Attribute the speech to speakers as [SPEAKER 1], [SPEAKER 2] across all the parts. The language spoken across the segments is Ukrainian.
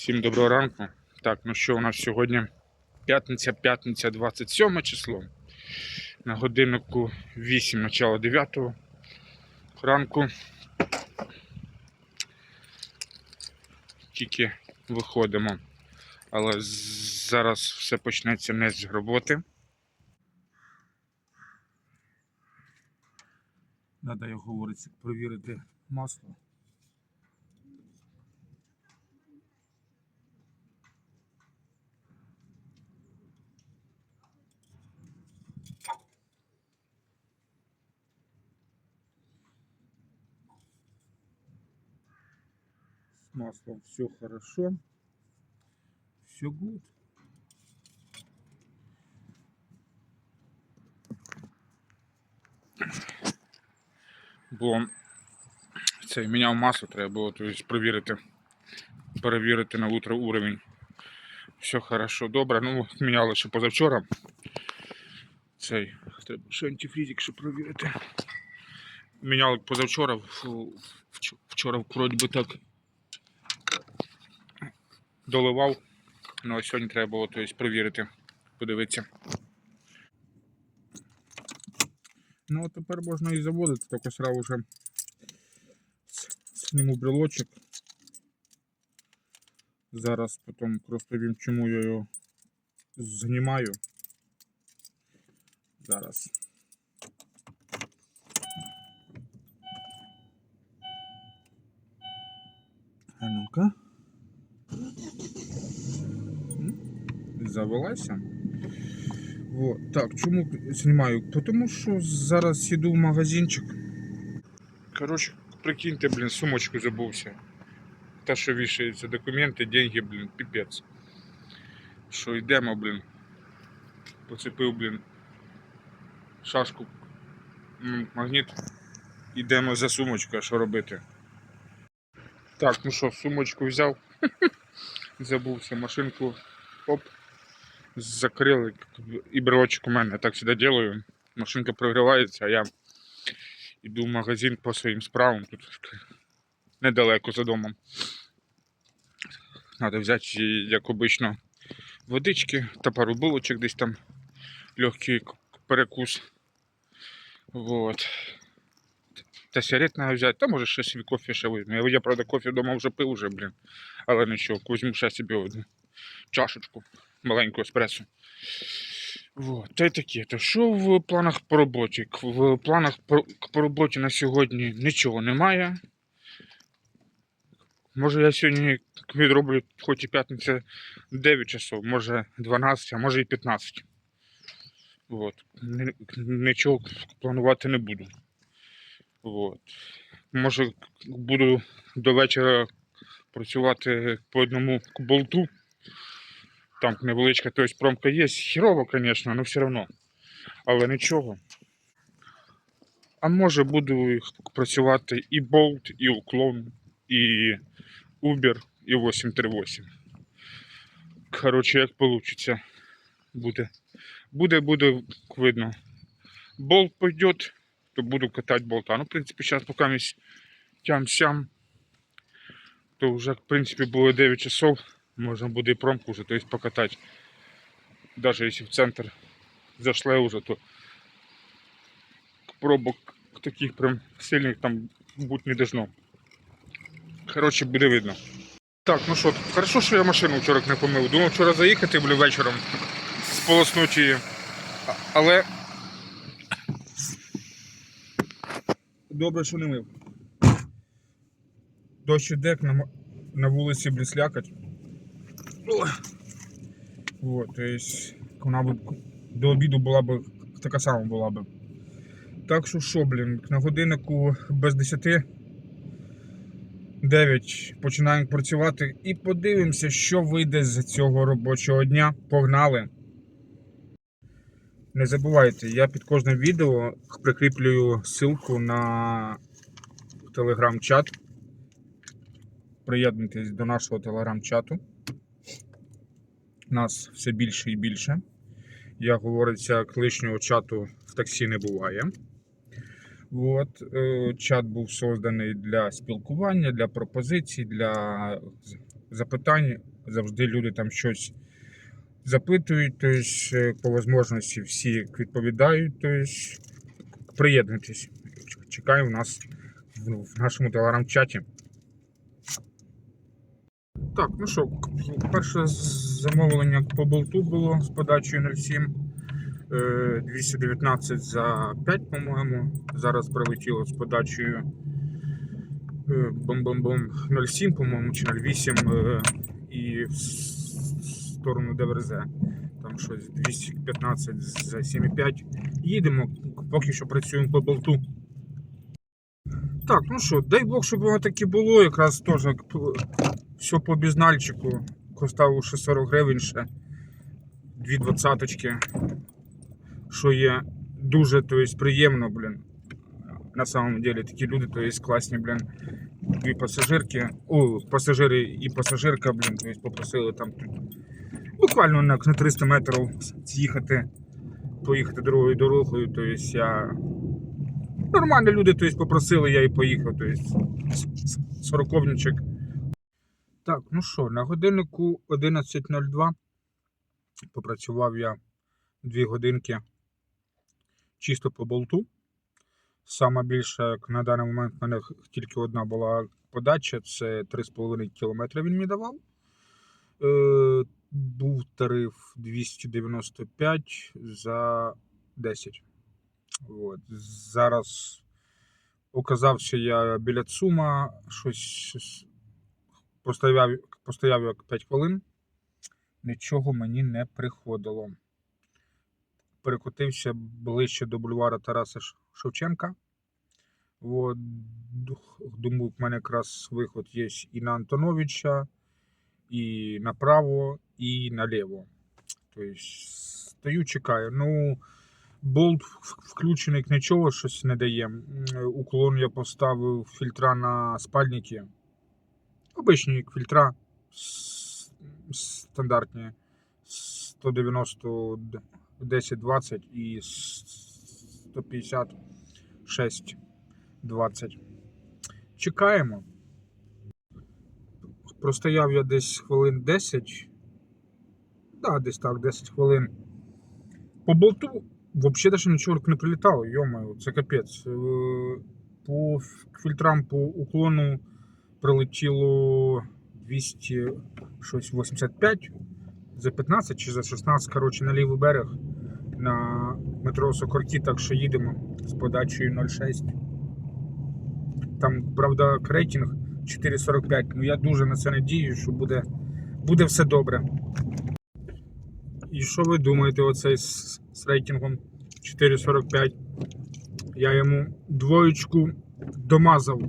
[SPEAKER 1] Всім доброго ранку. Так, ну що у нас сьогодні? П'ятниця, п'ятниця, 27 число. На годиннику 8, начало 9 ранку. Тільки виходимо. Але зараз все почнеться не з роботи. Треба, як говориться, провірити масло. Маслом все хорошо. Все good. Бо цей міняв масло, треба було тобто, провірити. Перевірити на утро уровень. Все хорошо, добре. Ну, міняли ще позавчора. Цей. Треба ще антифрізик ще провірити. Міняли позавчора, вчора вроді би так доливав. Ну а сьогодні треба було тобто, провірити, подивитися. Ну, а тепер можна і заводити, тільки сразу вже зніму брелочок. Зараз потім розповім, чому я його знімаю. Зараз. А ну-ка. Завелася. Вот. Так, чому знімаю? Тому що зараз іду в магазинчик. Коротше, прикиньте, блін, сумочку забувся. Та, що вішається, документи, деньги, блін, піпець. Що йдемо, блін. Поцепив, блін, шашку, магніт. Йдемо за сумочкою, а що робити? Так, ну що, сумочку взяв. Забувся машинку. Оп. Закрили. І брелочок у мене. Я так завжди делаю. Машинка прогрівається, а я йду в магазин по своїм справам. Тут недалеко за домом. Надо взяти, як обично, водички та пару булочок десь там. Легкий перекус. Вот. Та сигарет треба взяти, та може ще собі кофе ще візьму. Я, я, правда, кофе вдома вже пив вже, блін. Але нічого, візьму ще собі одну чашечку маленьку еспресо. Вот, та й таке. То що в планах по роботі? В планах по, по роботі на сьогодні нічого немає. Може я сьогодні відроблю хоч і п'ятниця 9 часов, може 12, а може і 15. Вот. Ні- Нічого планувати не буду. Вот. Може буду до вечора працювати по одному болту. Там невеличка тобто, промка є. Хірово, звісно, але все одно. Але нічого. А може буду працювати і болт, і уклон, і Uber, і 838. Коротше, як вийде. Буде. Буде, буде видно. Болт пойде, то буду катати болта. Ну, в принципі, зараз поки тям-сям, то вже, в принципі, було 9 часов. Можна буде і промку вже, тобто покатати. Даже якщо в центр зайшли вже, то пробок таких прям сильних там бути не должно. Коротше, буде видно. Так, ну що, хорошо, що я машину вчора не помив. Думав вчора заїхати блю, вечором, сполоснути її. Але. Добре, що не мив. Дощ іде, на, вулиці блін, слякать. Вот, то есть вона б до обіду була б така сама була б. Так що що, блін, на годиннику без 10 9 починаємо працювати і подивимося, що вийде з цього робочого дня. Погнали! Не забувайте, я під кожним відео прикріплюю ссылку на телеграм-чат. Приєднуйтесь до нашого телеграм-чату. Нас все більше і більше. Як говориться, лишнього чату в таксі не буває. От, е, чат був созданий для спілкування, для пропозицій, для запитань Завжди люди там щось запитують, тобто по можливості всі відповідають. Тобто приєднуйтесь. Чекаю нас в нашому телеграм-чаті. Так, ну що, перше замовлення по болту було з подачею 07. Е, 219 за 5, по-моєму. Зараз прилетіло з подачею е, бом-бом-бом 07, по-моєму, чи 08 е, і в сторону ДВРЗ. Там щось 215 за 7,5. Їдемо, поки що працюємо по болту. Так, ну що, дай Бог, щоб воно таки було, якраз теж все по бізнальчику. Коставив ще 40 гривень ще. Дві двадцяточки. Що є дуже то есть, приємно, блін. На самом деле такі люди, то есть класні, блін. Дві пасажирки. О, пасажири і пасажирка, блін, то есть попросили там тут буквально на, на 300 метрів з'їхати, поїхати другою дорогою. То есть я. Нормальні люди, то есть попросили, я і поїхав. То есть сороковничок. Так, ну що, на годиннику 11.02 попрацював я 2 годинки чисто по болту. Сама більша, як на даний момент, в мене тільки одна була подача, це 3,5 км він мені давав. Е, був тариф 295 за 10. От. Зараз оказався я біля Цума, щось постояв, постояв як 5 хвилин. Нічого мені не приходило. Перекотився ближче до бульвара Тараса Шевченка. От, думаю, в мене якраз виход є і на Антоновича, і направо, і наліво. Тобто стою, чекаю. Ну, болт включений, нічого щось не дає. Уклон я поставив фільтра на спальники. Обичні фільтра стандартні 190 10-20 і 156 20. Чекаємо. Простояв я десь хвилин 10. Да, десь так, 10 хвилин. По болту взагалі навіть нічого не прилітало, йомаю, це капець. Е, По фільтрам по уклону прилетіло 285 за 15 чи за 16, коротше, на лівий берег на метро Сокорки, так що їдемо з подачею 0,6. Там, правда, рейтинг 4,45. Ну я дуже на це надію, що буде, буде все добре. І що ви думаєте, оцей з, з рейтингом 4,45? Я йому двоєчку домазав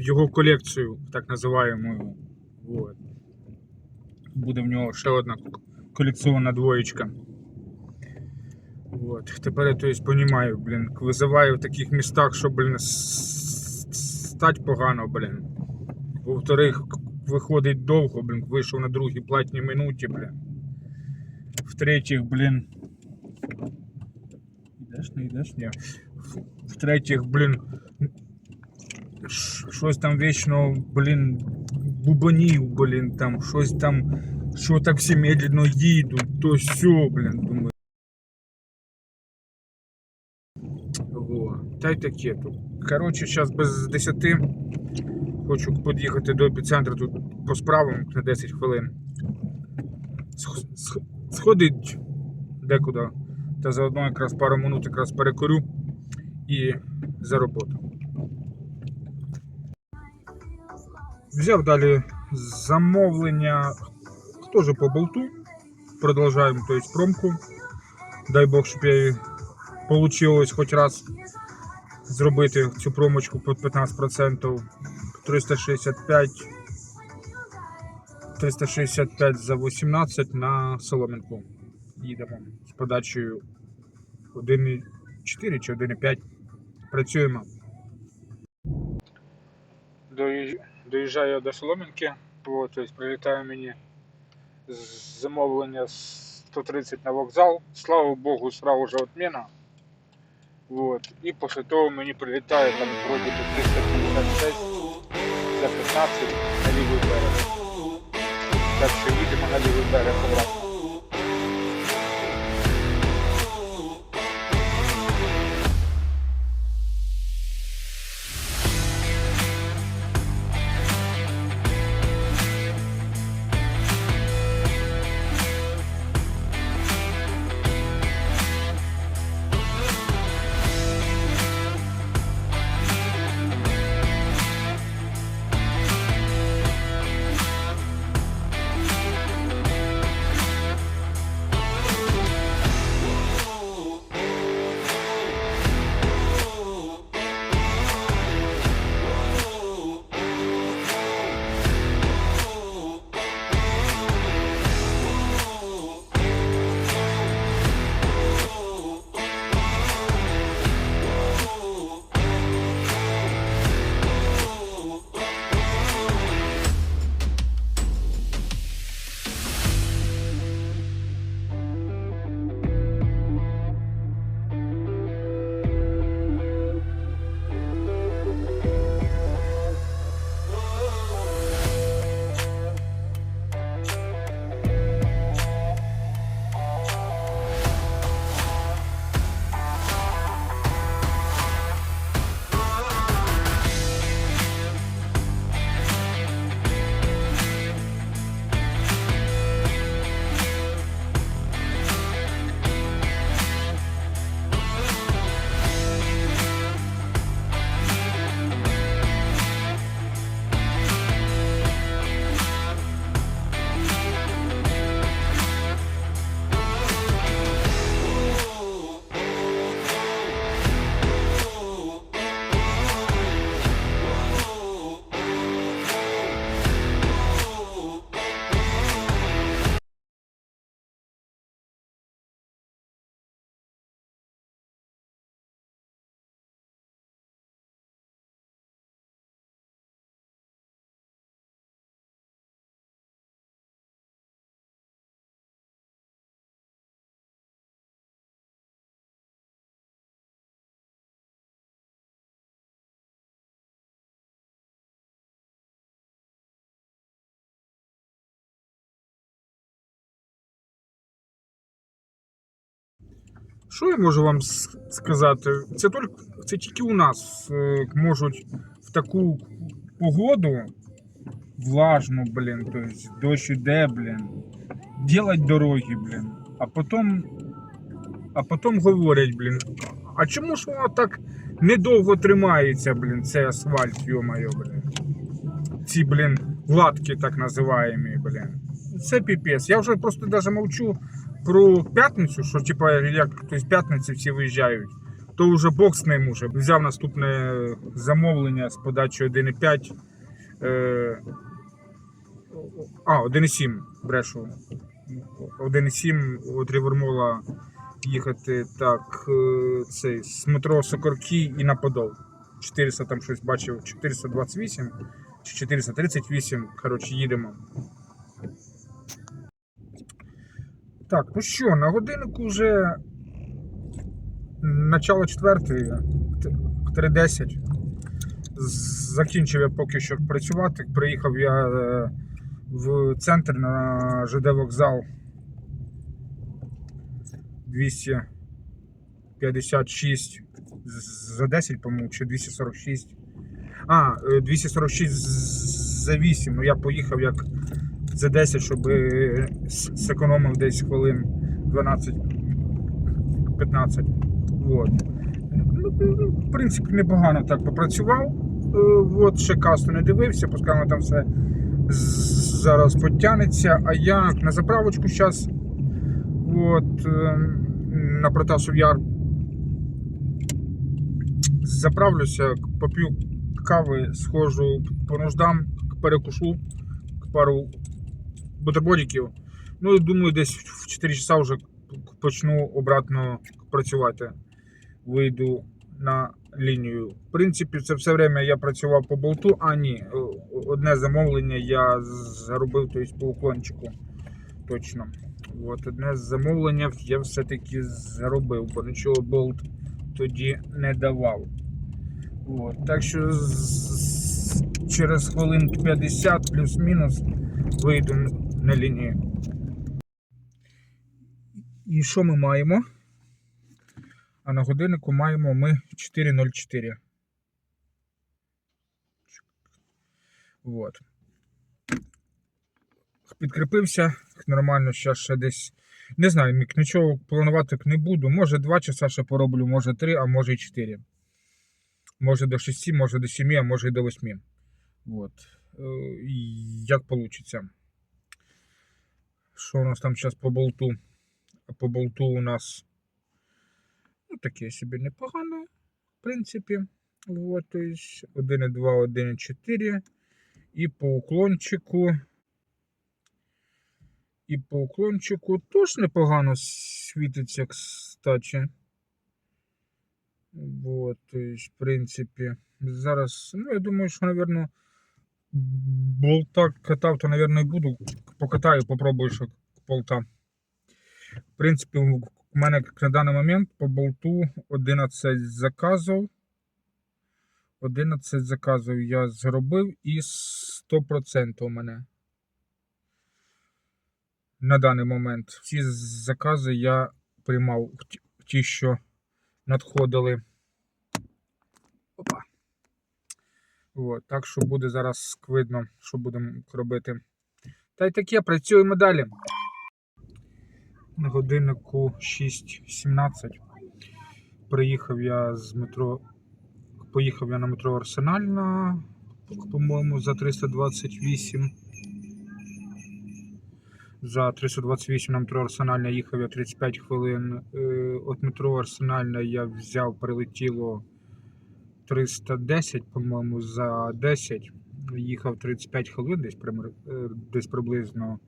[SPEAKER 1] його колекцію, так називаємо. Вот. Буде в нього ще одна колекціонна двоєчка. Вот. Тепер я то есть, понимаю, блін, визиваю в таких містах, що, блін, стать погано, блін. Во-вторых, виходить довго, блін, вийшов на другій платній минуті, блін. В-третіх, блін. Йдеш, не йдеш? Ні. В-третіх, блін. Щось там вічно, блін, бубонів, блін, там, щось там, що так всі медленно їдуть, то все, блін, думаю. Во. Та й таке тут. Коротше, зараз без 10 хочу під'їхати до епіцентру тут по справам на 10 хвилин. Сх- сх- Сходить декуди. Та заодно якраз пару минут якраз перекурю і за роботу. Взяв далі замовлення теж по болту. Продовжуємо то есть, промку. Дай Бог, щоб я її получилось хоч раз зробити цю промочку під 15%. 365 365 за 18 на соломинку. Їдемо з подачею 1,4 чи 1,5. Працюємо. Доїжджаю до Соломінки, от, тобто прилітає мені замовлення 130 на вокзал. Слава Богу, сразу же відміна. Вот. І після того мені прилітає там вроді 356 за 15 на лівий берег. Так що їдемо на лівий берег обратно.
[SPEAKER 2] Що я можу вам сказати? Це тільки, це тільки у нас е, можуть в таку погоду влажну, блін, то есть дощ іде, блін, делать дороги, блін. А потім, а потім говорять, блін, а чому ж воно так недовго тримається, блін, цей асфальт, йо-моє, блін. Ці, блін, латки так називаємо, блін. Це піпець. Я вже просто навіть мовчу про п'ятницю, що типа як тобто, п'ятниці всі виїжджають, то вже Бог з ним уже. Взяв наступне замовлення з подачі 1,5. Е, а, 1,7 брешу. 1,7 від Рівермола їхати так, е, цей, з метро Сокорки і на Подол. 400 там щось бачив, 428 чи 438. Коротше, їдемо. Так, ну що, на годиннику вже начало четвертої, т- 3.10. Закінчив я поки що працювати. Приїхав я е, в центр на ЖД вокзал 256 з- за 10, по-моєму, чи 246. А, е, 246 за 8. Ну я поїхав як за 10, щоб е, с- зекономив десь хвилин 12-15. Вот. Ну, в принципі, непогано так попрацював. Е, От, ще касту не дивився, пускай там все зараз підтягнеться. А я на заправочку зараз от, е, на Протасов Яр заправлюся, поп'ю кави, схожу по нуждам, перекушу пару бутербродиків. Ну і думаю, десь в 4 часа вже почну обратно працювати. Вийду на лінію. В принципі, це все время я працював по болту, а ні, одне замовлення я заробив тобто, по уклончику. Точно. От, одне замовлення я все-таки заробив, бо нічого болт тоді не давав. От, так що через хвилин 50 плюс-мінус вийду на лінії. І що ми маємо? А на годиннику маємо ми 4.04. Вот. Підкріпився нормально, зараз ще десь. Не знаю, нічого планувати не буду. Може 2 часа ще пороблю, може 3, а може і 4. Може до 6, може до 7, а може і до 8. Вот. Е, Як вийде. Що у нас там зараз по болту? А По болту у нас ну, таке собі непогано, в принципі. Вот, то есть 1,2, 1,4. І по уклончику. І по уклончику теж непогано світиться, кстати. Вот, в принципі, зараз, ну, я думаю, що, наверное, болта катав, то, наверное, буду. Покатаю, попробую, що болта. В принципі, у мене на даний момент по болту 11 заказів. 11 заказів я зробив і 100% у мене. На даний момент. Ці закази я приймав ті, що надходили. От, так що буде зараз видно, що будемо робити. Та й таке, працюємо далі. На годиннику 6.17. Приїхав я з метро. Поїхав я на метро Арсенальна, по-моєму, за 328. За 328 на метро Арсенальна їхав я 35 хвилин. Е, От метро Арсенальна я взяв, прилетіло 310, по-моєму, за 10. Їхав 35 хвилин, десь, е, десь приблизно.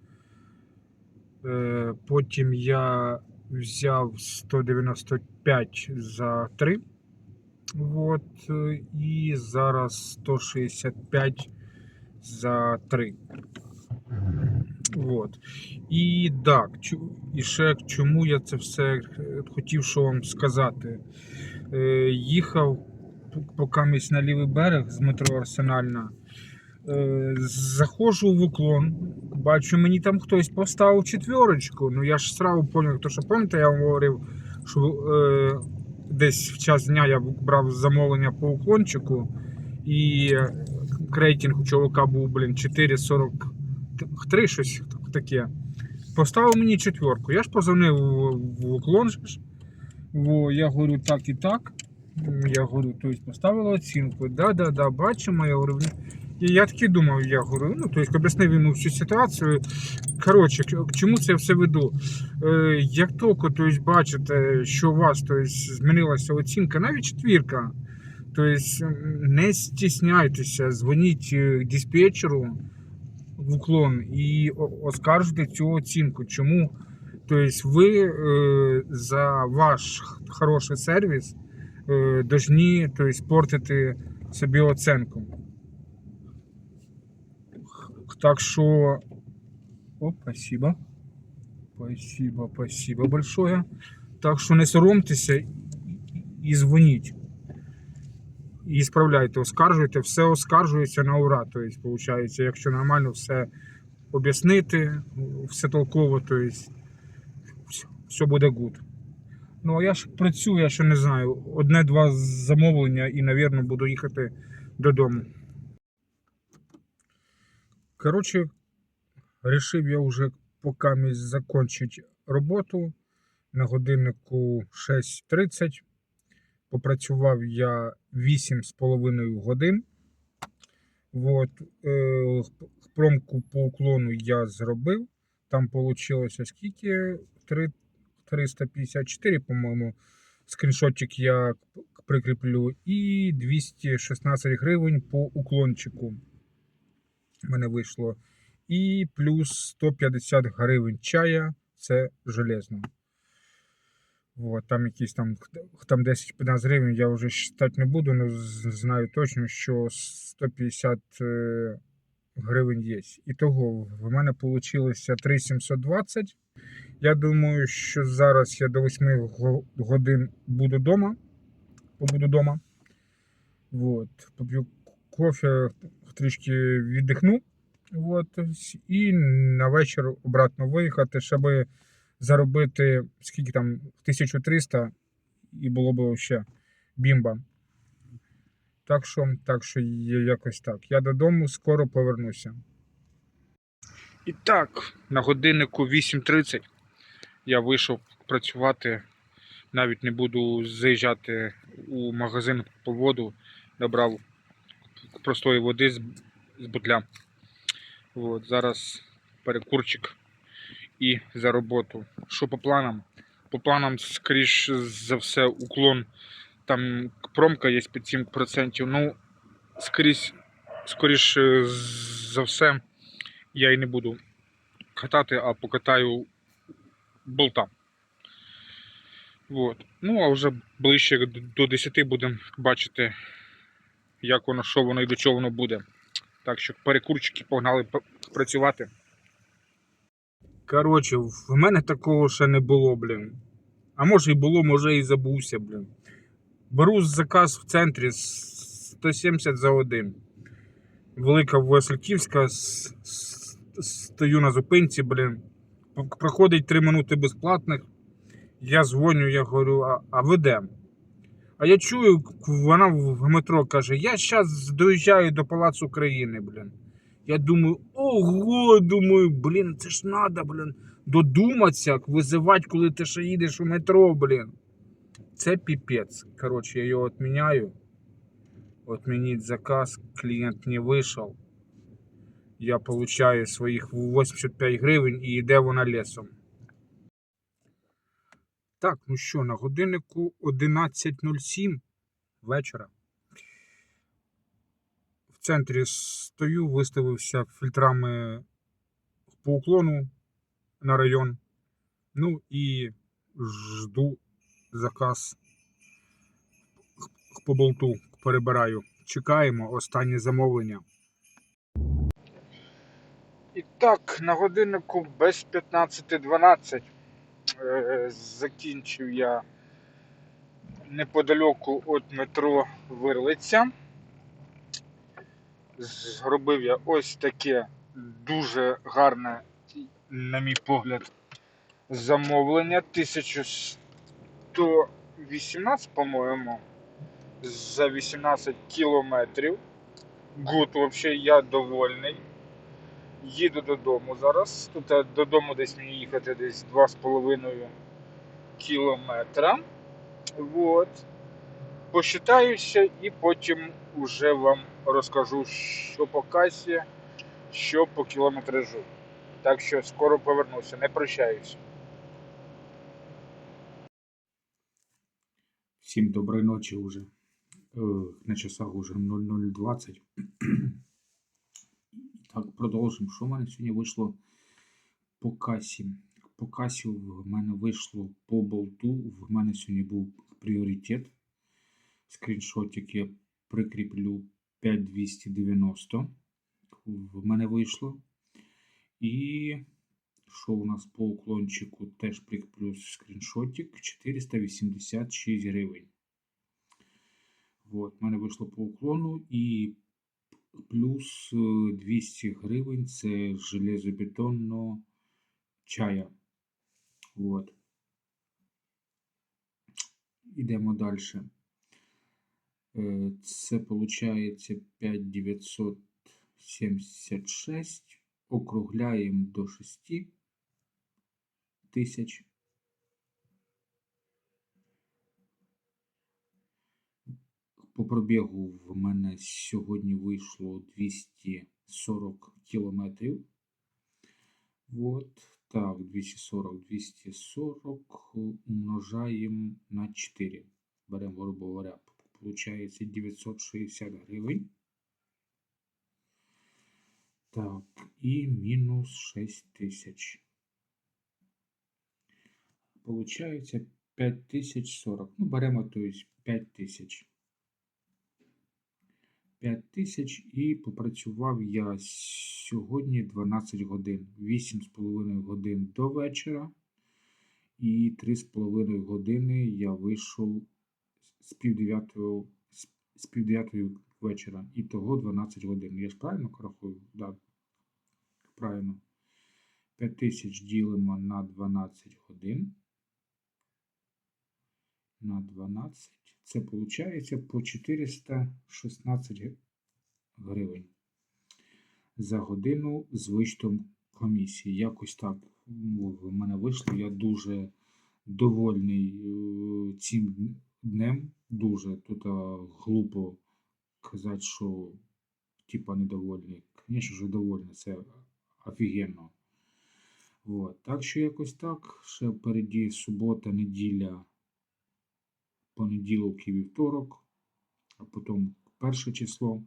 [SPEAKER 2] Е, Потім я взяв 195 за 3. Вот, е, і зараз 165 за 3. Вот. І так, і ще чому я це все хотів що вам сказати. Їхав поки місь на лівий берег з метро Арсенальна. Е, заходжу в уклон, бачу, мені там хтось поставив четверочку. Ну я ж сразу то що пам'ятаєте, я вам говорив, що е, десь в час дня я брав замовлення по уклончику, і рейтинг у чоловіка був, блін, 4,43, щось таке. Поставив мені четверку. Я ж позвонив в, уклон. я говорю так і так. Я говорю, то есть поставила оцінку. Да, да, да, бачимо. Я говорю, і я таки думав, я говорю, ну, то есть об'яснив йому всю ситуацію. Коротше, к чому це все веду? Е, як тільки то есть, бачите, що у вас то есть, змінилася оцінка, навіть четвірка, то есть, не стісняйтеся, дзвоніть е, диспетчеру в уклон і оскаржуйте цю оцінку. Чому? Тобто ви е, за ваш хороший сервіс е, должны то есть, портити собі оценку. Так що. О, спасибо. Спасибо, спасибо большое. Так що не соромтеся і- дзвоніть. І справляйте, оскаржуйте, все оскаржується на ура. Тобто, виходить, якщо нормально все об'яснити, все толково, то все, все буде гуд. Ну, а я ж працюю, я ще не знаю. Одне-два замовлення і, напевно, буду їхати додому. Коротше, вирішив я вже поки закінчити роботу на годиннику 6.30. Попрацював я 8,5 годин. Вот. Е, промку по уклону я зробив. Там вийшло скільки? Три- 354, по-моєму. Скріншотчик я прикріплю. І 216 гривень по уклончику. Мене вийшло. І плюс 150 гривень чая. Це железно. Вот, там якісь там, там 10-15 гривень, я вже считати не буду, але знаю точно, що 150 е, гривень є. І того в мене вийшло 3720. Я думаю, що зараз я до 8 годин буду вдома. Побуду вдома. Вот. Поп'ю кофе, трішки віддихну. От, і на вечір обратно виїхати, щоб заробити скільки там 1300 і було б ще бімба. Так що, так що якось так. Я додому скоро повернуся.
[SPEAKER 1] І так, на годиннику 8.30 я вийшов працювати. Навіть не буду заїжджати у магазин по воду. Набрав простої води з бутля. От, зараз перекурчик і за роботу. Що по планам? По планам, скоріш за все, уклон. Там промка є під 7%. Ну, скоріш, скоріш за все, я і не буду катати, а покатаю болта. Вот. Ну, а вже ближче до 10 будемо бачити, як воно, що воно і до чого воно буде. Так що перекурчики погнали працювати.
[SPEAKER 2] Коротше, в мене такого ще не було, блін. А може і було, може і забувся, блін. Беру заказ в центрі 170 за один. Велика Васильківська, стою на зупинці, блін. Проходить 3 минути безплатних. Я дзвоню, я говорю, а, а ви де? А я чую, вона в метро каже: я зараз доїжджаю до Палацу України, блін. Я думаю, ого, думаю, блін, це ж надо, блін, додуматися, визивати, коли ти ще їдеш у метро, блін. Це піпець. Коротше, я його відміняю. Отменить заказ, клієнт не вийшов. Я получаю своїх 85 гривень і йде вона лісом. Так, ну що, на годиннику 11.07 вечора. В центрі стою, виставився фільтрами по уклону на район. Ну і жду заказ по болту. Перебираю. Чекаємо останнє замовлення. І так, на годиннику без 15.12 е, закінчив я неподалеку від метро Вирлиця. Зробив я ось таке дуже гарне, на мій погляд, замовлення. 1118, по-моєму, за 18 кілометрів. Гуд, взагалі, я довольний. Їду додому зараз. Тут е, додому десь мені їхати десь 2,5 кілометра. Вот. Посчитаюся і потім уже вам розкажу, що по касі, що по кілометражу. Так що скоро повернуся, не прощаюся. Всім доброї ночі вже. Е, На часах уже 0020. Так, продовжимо. Що в мене сьогодні вийшло по касі? По касі в мене вийшло по болту. В мене сьогодні був пріоритет. Скріншотик я прикріплю 5290. В мене вийшло. І що у нас по уклончику теж прикріплю скріншотик 486 гривень. Вот, в мене вийшло по уклону і плюс е, 200 гривень це железобетонно чая. Вот. Ідемо далі. Е, Це виходить 5976. Округляємо до 6 тисяч. По пробігу в мене сьогодні вийшло 240 кілометрів. Вот. Так, 240, 240 умножаємо на 4. Беремо, грубо говоря, получається 960 гривень. Так, і мінус 6 тисяч. Получається 5040. Ну, беремо, то есть 5000. 5 і попрацював я сьогодні 12 годин. 8,5 годин до вечора. І 3,5 години я вийшов з пів дев'ятого з пів дев'ятої вечора. І того 12 годин. Я ж правильно рахую? Да.
[SPEAKER 3] правильно. 5000 ділимо на 12 годин. На 12. Це виходить по 416 гривень за годину з вичтом комісії. Якось так ну, в мене вийшло. Я дуже довольний е, цим днем. Дуже тут глупо казати, що типа недовольний. Звісно ж, довольний, це офігенно. Вот. Так що якось так. Ще впереді субота, неділя, понеділок і вівторок, а потім перше число.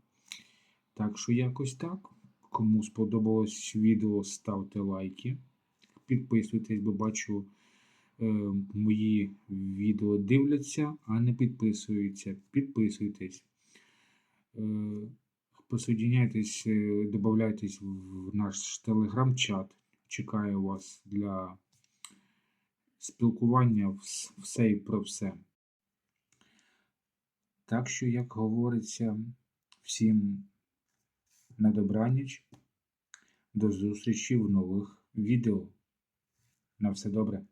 [SPEAKER 3] Так що якось так. Кому сподобалось відео, ставте лайки. Підписуйтесь, бо бачу, е, мої відео дивляться, а не підписуються. Підписуйтесь. Е, присоединяйтесь, е, додавайтесь в наш телеграм-чат. Чекаю вас для спілкування вс- все і про все. Так що, як говориться, всім на добраніч. До зустрічі в нових відео. На все добре.